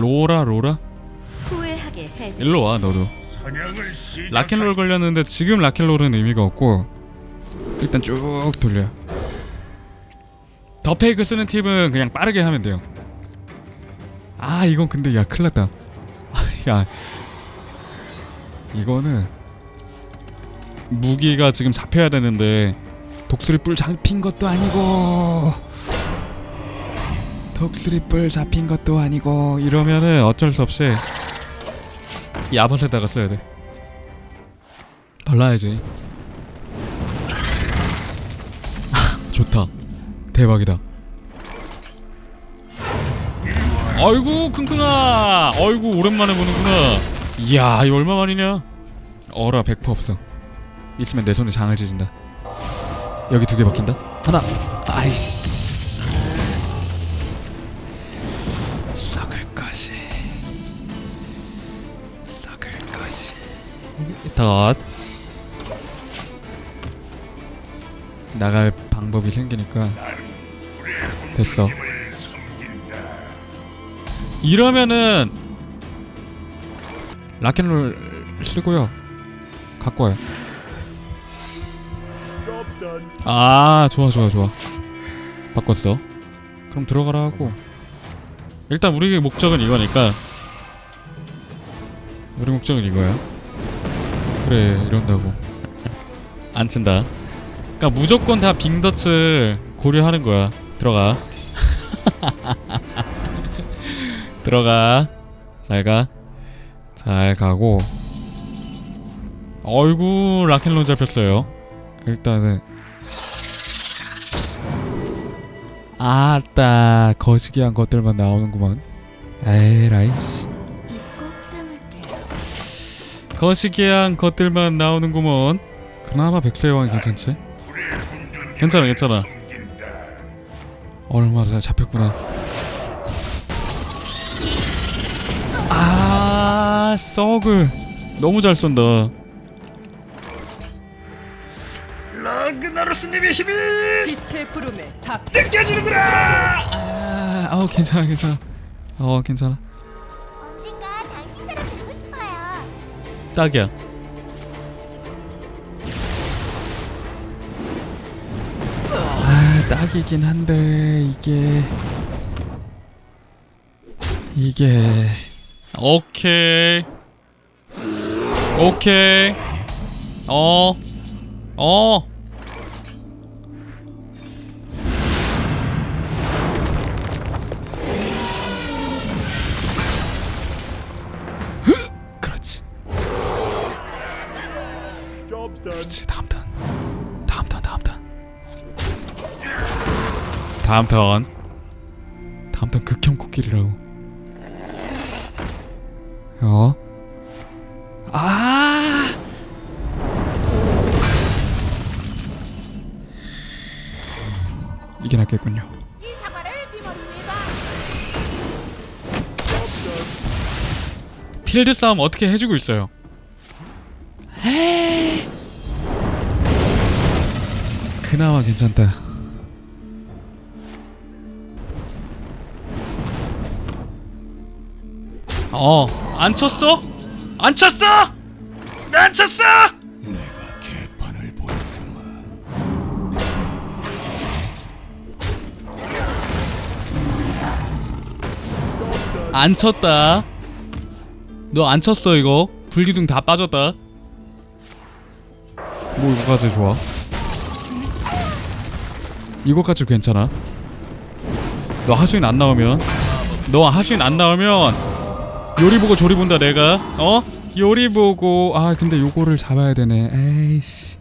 로라 로라? 후회하게 해. 일로 와 너도. 라켄롤 걸렸는데 지금 라켄롤은 의미가 없고 일단 쭉 돌려. 더 페이크 쓰는 팁은 그냥 빠르게 하면 돼요. 아 이건 근데 야 큰일났다. 야. 이거는 무기가 지금 잡혀야 되는데 독수리 뿔 잡힌 것도 아니고 독수리 뿔 잡힌 것도 아니고 이러면은 어쩔 수 없이 야봇에다가 써야 돼. 발라야지. 좋다. 대박이다. 아이고 킁킁아. 아이고 오랜만에 보는구나. 이야 이거 얼마 만이냐? 어라 100% 없어. 있으면 내 손에 장을 지진다. 여기 두 개 박힌다. 하나. 아이씨 덧. 나갈 방법이 생기니까 됐어. 이러면은 락앤롤 쓰고요. 갖고 와요. 아 좋아 좋아 좋아. 바꿨어. 그럼 들어가라 하고. 일단 우리 목적은 이거니까. 우리 목적은 이거야 그래 이런다고. 안 친다. 그니까 무조건 다 빙덧을 고려하는 거야. 들어가. 들어가. 잘가. 잘 가고. 어이구 락앤롤 잡혔어요. 일단은. 아따 거시기한 것들만 나오는구만. 입꼭 다물게요. 거시기한 것들만 나오는구먼 그나마 백세 여왕이 괜찮지? 괜찮아 괜찮아 얼마 잘 잡혔구나 아 썩을 너무 잘 쏜다 라그나로스님의 힘이 빛의 부름에 답. 느껴지는구나. 아, 어 괜찮아 괜찮아 어 괜찮아 언젠가 당신처럼 되고 싶어요. 딱이야. 아 딱이긴 한데 이게 이게. 오케이. 오케이. 어. 어. 그 다음 턴. 다음 턴 극혐 코끼리라고. 어? 아! 이게 낫겠군요. 필드 싸움 어떻게 해주고 있어요? 그나마 괜찮다 어, 안 쳤어? 안 쳤어? 안 쳤어? 개판을 보여주마. 안 쳤다. 너 안 쳤어 이거. 불기둥 다 빠졌다. 뭐 이거까지 좋아? 이거까지 괜찮아. 너 하수인 안 나오면 너 하수인 안 나오면 요리 보고 조리 본다 내가. 어? 요리 보고. 아 근데 요거를 잡아야 되네. 에이씨.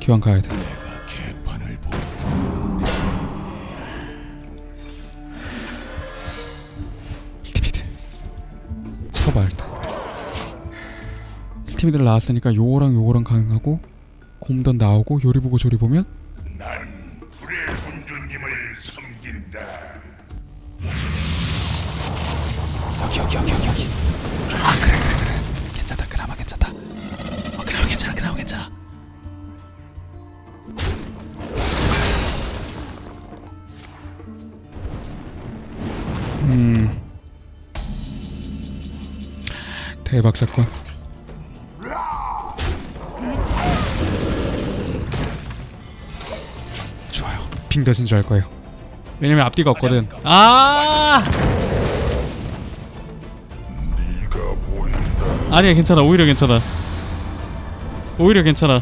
교환 가야 돼. 스티비들 나왔으니까 요거랑 요거랑 가능하고 곰던 나오고 요리 보고 조리 보면? 난 대박 사건. 좋아요. 핑 더진 줄 알 거예요. 왜냐면 앞뒤가 없거든. 아! 아니야 괜찮아. 오히려 괜찮아. 오히려 괜찮아.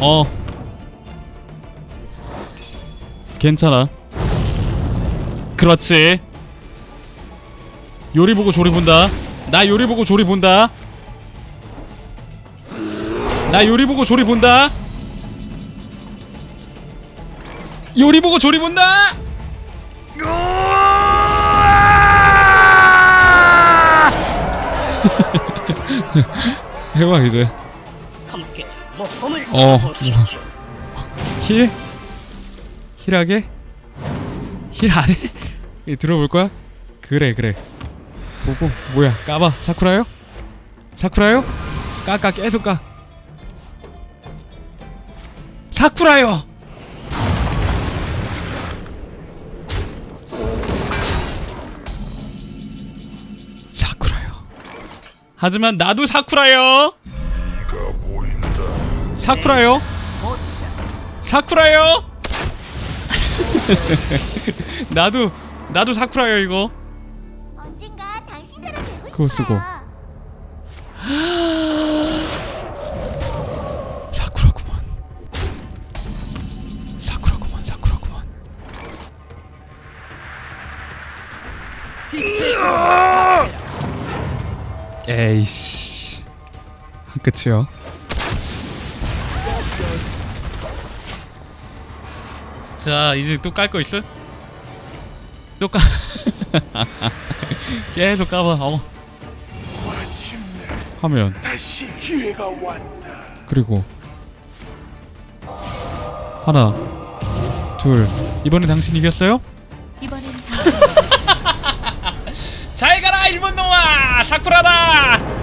어. 괜찮아. 그렇지. 요리 보고 조리 본다. 나 요리 보고 조리 본다. 나 요리 보고 조리 본다. 요리 보고 조리 본다. 해봐 이제. 함께 어. 힐? 힐하게? 힐 안해? 예, 들어볼 거야? 그래 그래 보고 뭐야 까봐 사쿠라요? 사쿠라요? 까까 계속 까 사쿠라요! 사쿠라요 하지만 나도 사쿠라요. 사쿠라요 사쿠라요 나도 나도 사쿠라요 이거 그거 쓰고. 사쿠라구먼 사쿠라구먼 사쿠라구먼. 에이씨 끝이요 자 이제 또 깔 거 있어? 또 까... 계속 까봐 어 하면 다시 기회가 왔다. 그리고 하나 둘 이번에 당신 이겼어요? 이번엔 잘 가라 일본 놈아 사쿠라다